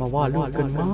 มาวาดลูปกันมา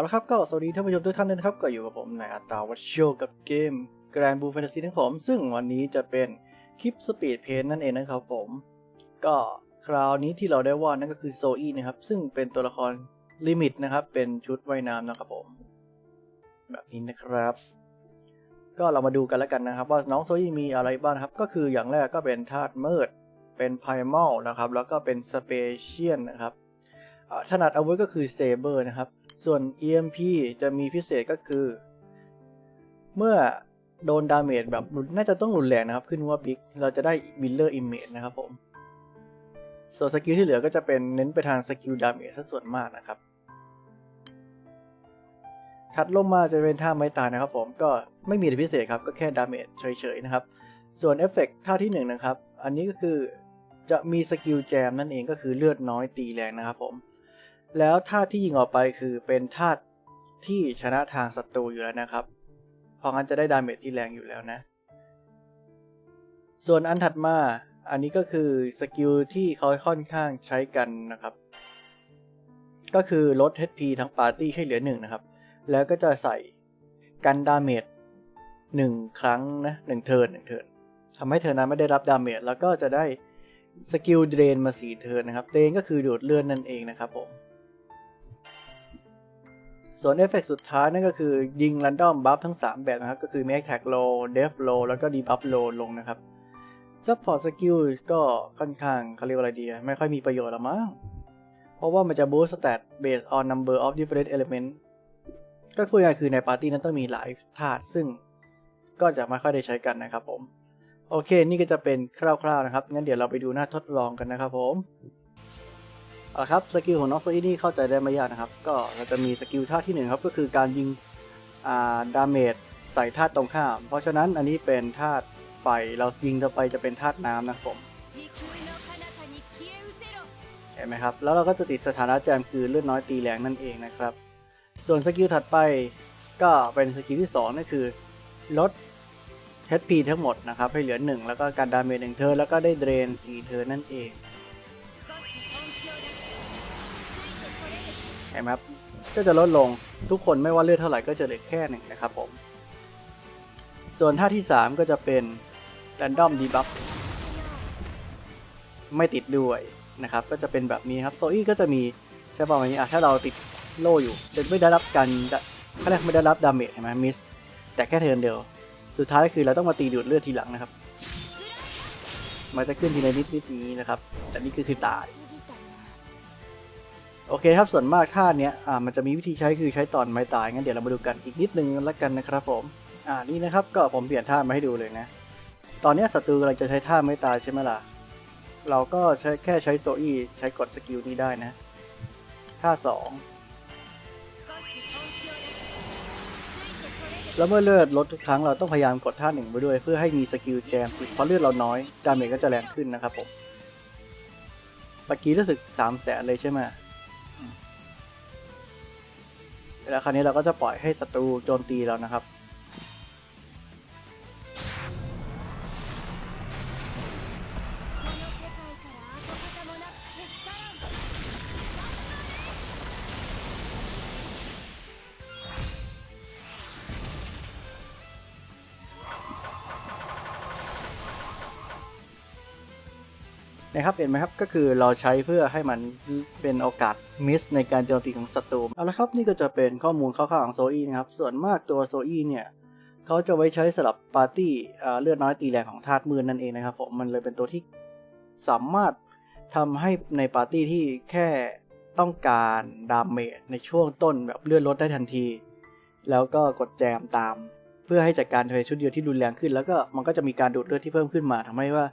เอาละครับก็สวัสดีท่านผู้ชมทุกท่านนะครับก็อยู่กับผมในอัตราวัชโชกับเกม Grand Blue Fantasy ทั้งผม ซึ่งวันนี้จะเป็นคลิปสปีดเพนนั่นเองนะครับผม ก็คราวนี้ที่เราได้วาดนั่นก็คือโซอีนะครับ ซึ่งเป็นตัวละครลิมิตนะครับ เป็นชุดว่ายน้ำนะครับผม แบบนี้นะครับ ก็เรามาดูกันแล้วกันนะครับ ว่าน้องโซอีมีอะไรบ้างครับ ก็คืออย่างแรกก็เป็นธาตุมืดเป็นไพมอลนะครับ แล้วก็เป็นสเปเชียนนะครับอ่าถนัดอาวุธก็คือ Saber นะครับ ส่วน EMP จะมีพิเศษก็คือ เมื่อโดนดาเมจแบบรุนน่าจะต้องรุนแรงนะครับ ขึ้นว่าบิ๊กเราจะได้ Miller Image นะครับผม ส่วนสกิลที่เหลือก็จะเป็นเน้นไปทางสกิลดาเมจซะส่วนมากนะครับ ถัดลงมาจะเป็นท่าไม้ตายนะครับผมก็ไม่มีอะไรพิเศษครับก็แค่ดาเมจเฉยๆนะครับ ส่วนเอฟเฟกท่าที่หนึ่งนะครับ อันนี้ก็คือจะมีสกิลแจมนั่นเองก็คือเลือดน้อยตีแรงนะครับผม แล้วท่าที่ยิงออกไปคือเป็นท่าที่ชนะทางศัตรูอยู่แล้วนะครับ เพราะงั้นจะได้ดาเมจที่แรงอยู่แล้วนะ ส่วนอันถัดมาอันนี้ก็คือสกิลที่เขาค่อนข้างใช้กันนะครับ ก็คือลด HP ทั้งปาร์ตี้ให้เหลือหนึ่งนะครับ แล้วก็จะใส่กันดาเมจหนึ่งครั้งนะหนึ่งเทิร์นหนึ่งเทิร์นทำให้เธอนั้นไม่ได้รับดาเมจแล้วก็จะได้สกิลเดรนมาสี่เทิร์นนะครับ เดรนก็คือดูดเลือดนั่นเองนะครับผม ส่วนเอฟเฟกสุดท้ายนั่นก็คือยิงรันดอมบัฟทั้ง 3 แบบนะครับ ก็คือ Make Attack Low Def Low แล้วก็ Debuff Low ลงนะครับ Support Skill ก็ค่อนข้างเขาเรียกว่าอะไรดี ไม่ค่อยมีประโยชน์ละมั้ง เพราะว่ามันจะ boost stat based on number of different element ก็พูดง่ายคือในปาร์ตี้นั้นต้องมีหลายธาตุซึ่งก็จะไม่ค่อยได้ใช้กันนะครับผม โอเค นี่ก็จะเป็นคร่าวๆนะครับ งั้นเดี๋ยวเราไปดูหน้าทดลองกันนะครับผม เอาละครับสกิลของน้องโซอี้นี่เข้าใจได้ไม่ยากนะครับ ก็เราจะมีสกิลท่าที่1ครับก็คือการยิงดาเมจใส่ธาตุตรงข้าม เพราะฉะนั้นอันนี้เป็นธาตุไฟเรายิงต่อไปจะเป็นธาตุน้ำนะครับผมเห็นไหมครับ แล้วเราก็จะติดสถานะแจมคือเลือดน้อยตีแรงนั่นเองนะครับ ส่วนสกิลถัดไปก็เป็นสกิลที่2นั่นคือลด HP ทั้งหมดนะครับให้เหลือ 1 แล้วก็การดาเมจหนึ่งเธอแล้วก็ได้เดรน4เธอนั่นเอง เห็นไหมครับก็จะลดลงทุกคนไม่ว่าเลือดเท่าไหร่ก็จะเหลือแค่หนึ่งนะครับผม ส่วนท่าที่ 3 ก็จะเป็น Random Debuff ไม่ติดด้วยนะครับ ก็จะเป็นแบบนี้ครับโซอี้ก็จะมีใช่ป่ะวันนี้อะถ้าเราติดโล่อยู่จะไม่ได้รับการขาเรียกไม่ได้รับดาเมจใช่ไหมมิสแต่แค่เทิร์นเดียว สุดท้ายคือเราต้องมาตีดูดเลือดทีหลังนะครับ มันจะขึ้นทีละนิดนิดๆนี้นะครับ แต่นี่คือคือตาย โอเคครับส่วนมากท่าเนี้ยอ่ามันจะมีวิธีใช้คือใช้ตอนไม้ตายงั้นเดี๋ยวเรามาดูกันอีกนิดนึงแล้วกันนะครับผมอ่านี่นะครับก็ผมเปลี่ยนท่ามาให้ดูเลยนะ ตอนเนี้ยศัตรูกำลังจะใช้ท่าไม้ตายใช่ไหมล่ะเราก็ใช้แค่ใช้โซอี้ใช้กดสกิลนี้ได้นะท่าสองแล้วเมื่อเลือดลดทุกครั้งเราต้องพยายามกดท่าหนึ่งไปด้วย เพื่อให้มีสกิลแจมเพราะเลือดเราน้อยดาเมจก็จะแรงขึ้นนะครับผมเมื่อกี้รู้สึกสามแสนเลยใช่ไหม แล้วคราวนี้เราก็จะปล่อยให้ศัตรูโจมตีเรานะครับ นะครับเห็นไหมครับก็คือเราใช้เพื่อให้มันเป็นโอกาสมิสในการโจมตีของศัตรูเอาละครับนี่ก็จะเป็นข้อมูลคร่าวๆของโซอี้นะครับส่วนมากตัวโซอี้เนี่ยเขาจะไว้ใช้สำหรับปาร์ตี้เลือดน้อยตีแรงของธาตุมืดนั่นเองนะครับผมมันเลยเป็นตัวที่สามารถทำให้ในปาร์ตี้ที่แค่ต้องการดาเมจในช่วงต้นแบบเลือดลดได้ทันที แล้วก็กดแจมตาม เพื่อให้จัดการเทรนชุดเดียวที่รุนแรงขึ้น แล้วก็มันก็จะมีการดูดเลือดที่เพิ่มขึ้นมาทำให้ว่า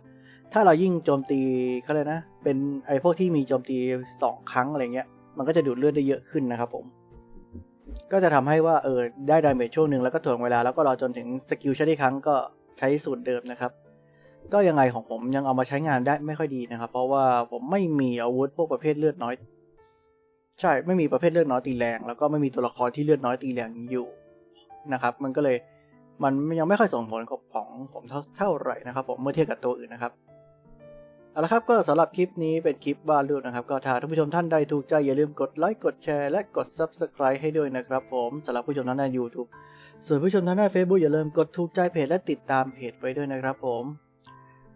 ถ้าเรายิ่งโจมตีเขาเลยนะ เป็นไอ้พวกที่มีโจมตีสองครั้งอะไรเงี้ย มันก็จะดูดเลือดได้เยอะขึ้นนะครับผม ก็จะทำให้ว่าเออได้ดาเมจช่วงหนึ่งแล้วก็ถ่วงเวลาแล้วก็รอจนถึงสกิลใช้ได้ครั้งก็ใช้สูตรเดิมนะครับ ก็ยังไงของผมยังเอามาใช้งานได้ไม่ค่อยดีนะครับ เพราะว่าผมไม่มีอาวุธพวกประเภทเลือดน้อย ใช่ไม่มีประเภทเลือดน้อยตีแรง แล้วก็ไม่มีตัวละครที่เลือดน้อยตีแรงอยู่นะครับ มันก็เลยมันยังไม่ค่อยส่งผลกับของผมเท่าไหร่นะครับ ผมเมื่อเทียบกับตัวอื่นนะครับ เอาละครับก็สำหรับคลิปนี้เป็นคลิปวาดรูปนะครับ ก็ถ้าท่านผู้ชมท่านใดถูกใจอย่าลืมกดไลค์กดแชร์และกด Subscribe ให้ด้วยนะครับผมสำหรับผู้ชมท่านใน YouTube ส่วนผู้ชมท่านใน Facebook อย่าลืมกดถูกใจเพจและติดตามเพจไว้ด้วยนะครับผม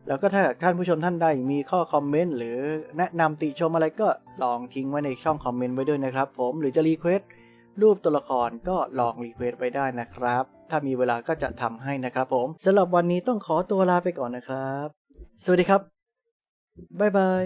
แล้วก็ถ้าท่านผู้ชมท่านใดมีข้อคอมเมนต์หรือแนะนำติชมอะไรก็ลองทิ้งไว้ในช่องคอมเมนต์ไว้ด้วยนะครับผมหรือจะรีเควสรูปตัวละครก็ลองรีเควสไปได้นะครับ ถ้ามีเวลาก็จะทำให้นะครับผมสำหรับวันนี้ต้องขอตัวลาไปก่อนนะครับ สวัสดีครับ บ๊ายบาย